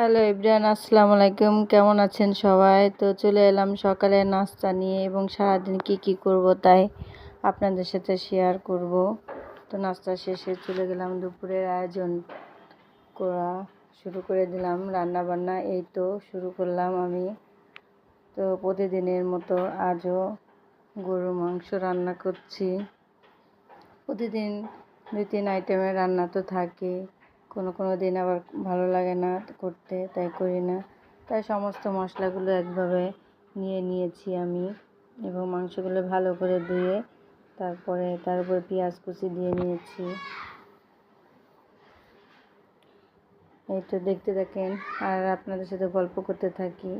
Hello Ibran, আসসালামু আলাইকুম। কেমন আছেন সবাই? তো চলে এলাম সকালে নাস্তা নিয়ে এবং সারাদিন কি কি করব তাই আপনাদের সাথে শেয়ার করব। তো নাস্তা শেষে চলে গেলাম দুপুরের আয়োজন করা শুরু করে দিলাম রান্না বান্না এই তো শুরু করলাম আমি। তো প্রতিদিনের মতো আজও গরুর মাংস রান্না করছি। প্রতিদিন দুই তিন আইটেমের রান্না তো থাকে কোনো কোনো দিন আবার ভালো লাগে না করতে, তাই করি না। তাই সমস্ত মশলাগুলো একভাবে নিয়ে নিয়েছি আমি এবং মাংসগুলো ভালো করে ধুয়ে তারপরে তার উপর পেঁয়াজ কুচি দিয়ে নিয়েছি। এই তো দেখতে থাকেন, আর আপনাদের সাথে গল্প করতে থাকি।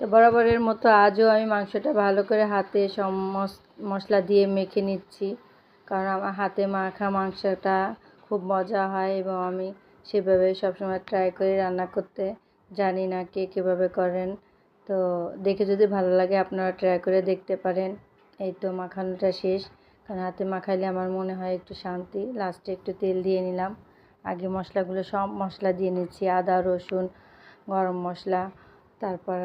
তো বরাবরের মতো আজও আমি মাংসটা ভালো করে হাতে সব মশলা দিয়ে মেখে নিচ্ছি। কারণ আমার হাতে মাখা মাংসটা খুব মজা হয় এবং আমি সেভাবে সবসময় ট্রাই করি রান্না করতে। জানি না কে কীভাবে করেন। তো দেখে যদি ভালো লাগে আপনারা ট্রাই করে দেখতে পারেন। এই তো মাখানোটা শেষ। কারণ হাতে মাখাইলে আমার মনে হয় একটু শান্তি। লাস্টে একটু তেল দিয়ে নিলাম। আগে মশলাগুলো সব মশলা দিয়ে নিচ্ছি। আদা, রসুন, গরম মশলা, তারপর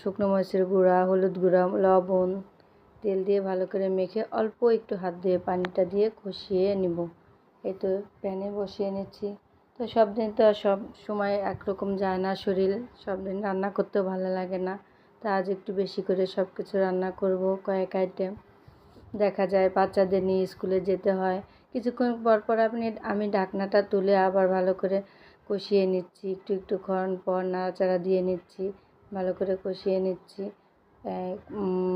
শুকনো মরিচের গুঁড়া, হলুদ গুঁড়া, লবণ তেল দিয়ে ভালো করে মেখে অল্প একটু হাত দিয়ে পানিটা দিয়ে কষিয়ে নিব। এই তো প্যানে বসিয়ে নিচ্ছি। তো সব দিন তো সব সময় একরকম যায় না শরীর, সব দিন রান্না করতেও ভালো লাগে না। তা আজ একটু বেশি করে সব কিছু রান্না করব কয়েক আইটেম। দেখা যায় বাচ্চাদের নিয়ে স্কুলে যেতে হয়। কিছুক্ষণ পর পর আপনি, আমি ঢাকনাটা তুলে আবার ভালো করে কষিয়ে নিচ্ছি। একটু একটু ক্ষণ পর নাড়াচাড়া দিয়ে নিচ্ছি। ভালো করে কষিয়ে নিচ্ছি।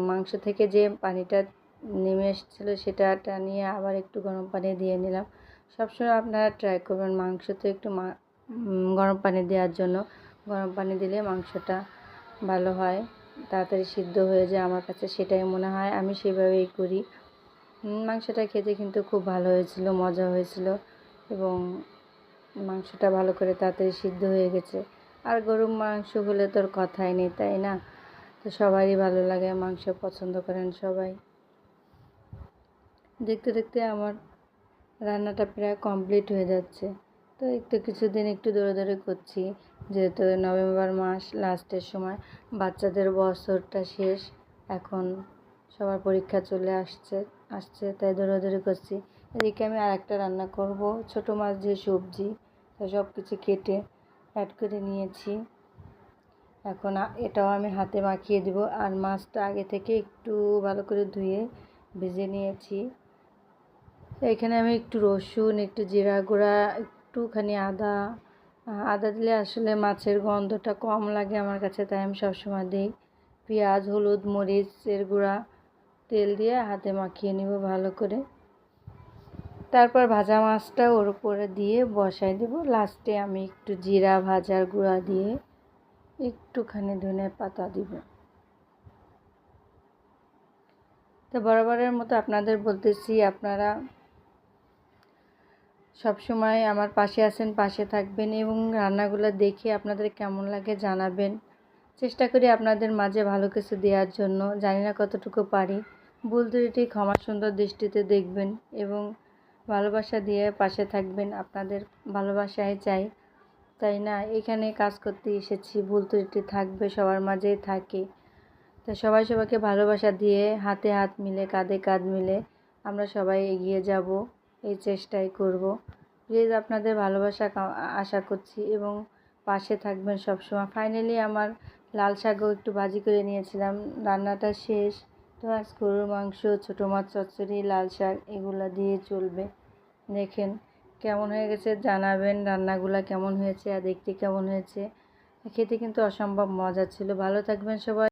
মাংস থেকে যে পানিটা নেমে এসেছিল সেটা টানিয়ে আবার একটু গরম পানি দিয়ে নিলাম। সবসময় আপনারা ট্রাই করবেন মাংসতে একটু গরম পানি দেওয়ার জন্য। গরম পানি দিলে মাংসটা ভালো হয়, তাড়াতাড়ি সিদ্ধ হয়ে যায় আমার কাছে সেটাই মনে হয়, আমি সেভাবেই করি। মাংসটা খেতে কিন্তু খুব ভালো হয়েছিল, মজা হয়েছিল এবং মাংসটা ভালো করে তাড়াতাড়ি সিদ্ধ হয়ে গেছে। আর গরুর মাংস হলে তোর কথাই নেই, তাই না? তো সবারই ভালো লাগে, মাংস পছন্দ করেন সবাই। দেখতে দেখতে আমার রান্নাটা প্রায় কমপ্লিট হয়ে যাচ্ছে। তো একটু কিছুদিন একটু দৌড়ে দৌড়ে করছি, যেহেতু নভেম্বর মাস লাস্টের সময় বাচ্চাদের বছরটা শেষ, এখন সবার পরীক্ষা চলে আসছে আসছে, তাই দৌড়াদৌড়ি করছি। এদিকে আমি আর একটা রান্না করব, ছোটো মাছ দিয়ে সবজি সব কিছু কেটে অ্যাড করে নিয়েছি। এখন এটাও আমি হাতে মাখিয়ে দেব। আর মাছটা আগে থেকে একটু ভালো করে ধুয়ে ভেজে নিয়েছি। এখানে আমি একটু রসুন, একটু জিরা গুঁড়া, একটুখানি আদা। আদা দিলে আসলে মাছের গন্ধটা কম লাগে আমার কাছে, তাই আমি সবসময় দিই। পেঁয়াজ, হলুদ, মরিচের গুঁড়া, তেল দিয়ে হাতে মাখিয়ে নিব ভালো করে। তারপর ভাজা মাছটা ওর উপরে দিয়ে বসাই দেব। লাস্টে আমি একটু জিরা, ভাজার গুঁড়া দিয়ে একটুখানি ধনে পাতা দিব। তো বরাবরের মতো আপনাদের বলতেছি, আপনারা সব সময় আমার পাশে আছেন, পাশে থাকবেন এবং রান্নাগুলো দেখে আপনাদের কেমন লাগে জানাবেন। চেষ্টা করি আপনাদের মাঝে ভালো কিছু দেওয়ার জন্য, জানি না কতটুকু পারি। ভুল ত্রুটি, ক্ষমা সুন্দর দৃষ্টিতে দেখবেন এবং ভালোবাসা দিয়ে পাশে থাকবেন। আপনাদের ভালোবাসাই চাই। তাই না? এখানে কাজ করতে এসেছি, ভুল ত্রুটি থাকবে, সবার মাঝেই থাকে। তো সবাই সবাইকে ভালোবাসা দিয়ে হাতে হাত মিলে, কাঁধে কাঁধ মিলে আমরা সবাই এগিয়ে যাব, এই চেষ্টাই করব। প্লিজ আপনাদের ভালোবাসা আশা করছি এবং পাশে থাকবেন সবসময়। ফাইনালি আমার লাল শাকও একটু ভাজি করে নিয়েছিলাম, রান্নাটা শেষ। তো আজ গরুর মাংস, ছোটো মাছ, চচ্চড়ি, লাল শাক, এগুলো দিয়ে চলবে। দেখেন কেমন হয়ে গেছে জানাবেন, রান্নাগুলো কেমন হয়েছে আর দেখতে কেমন হয়েছে। খেতে কিন্তু অসম্ভব মজা ছিল। ভালো থাকবেন সবাই।